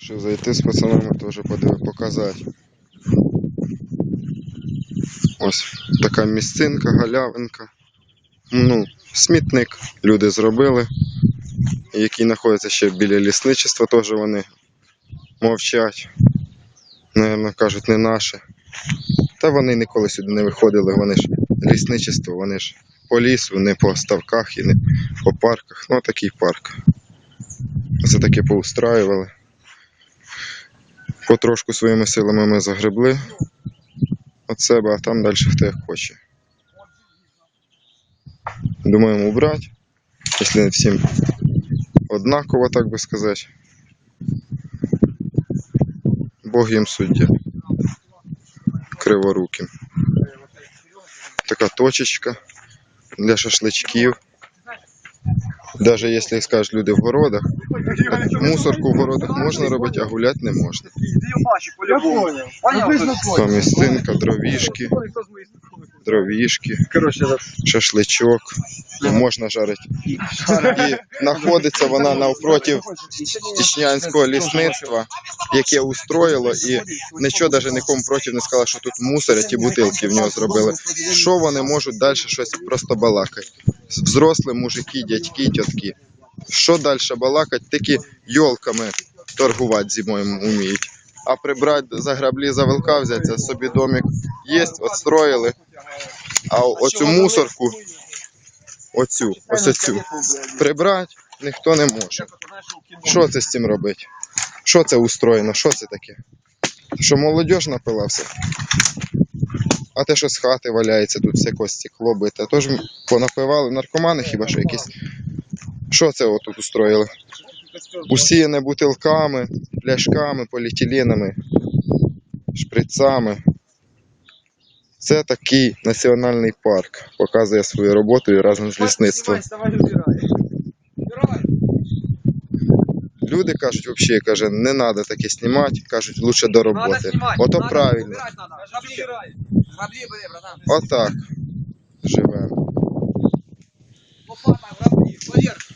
Що зайти з пацанами теж подиви показати. Ось така місцинка, галявинка. Ну, смітник люди зробили, який знаходиться ще біля лісничества, теж вони мовчать. Наверно, кажуть, не наше. Та вони ніколи сюди не виходили, вони ж лісничество, вони ж по лісу, не по ставках і не по парках. Ну, такий парк. Це таке поустраювали. Потрошку своїми силами ми загребли від себе, а там далі хто як хоче. Думаємо убрати, якщо не всім однаково, так би сказати. Бог їм суддя. Криворуким. Така точечка для шашличків. Даже якщо скажуть люди в городах, мусорку в городах можна робити, а гуляти не можна. Я понял. Понятно. Там містинка, дровішки, дровішки, шашличок, можна жарити. І знаходиться вона навпроти Тічнянського лісництва, яке устроїло, і нічого навіть нікому проти не сказало, що тут мусорять і бутилки в нього зробили. Що вони можуть далі щось просто балакати? Взрослі мужики, дядьки, тітки. Що далі балакати? Тільки йолками торгувати зимою вміють. А прибрати за граблі за вилка взяти, собі домик є, отстроїли. А оцю мусорку, оцю, ось оцю, прибрати ніхто не може. Що це з цим робити? Що це устроєно? Що це таке? Що молодь напила все? А те, що з хати валяється, тут все стекло бите. Тож понапивали наркомани хіба що якісь. Що це отут устроїли? Усіяне бутилками, пляшками, поліетиленами, шприцами. Це такий національний парк. Показує свою роботу і разом з лісництвом. Люди кажуть, взагалі, каже, не треба таке знімати, кажуть, лучше до роботи. Ото правильно. Отак живемо. Лопата, грабли. Поверх.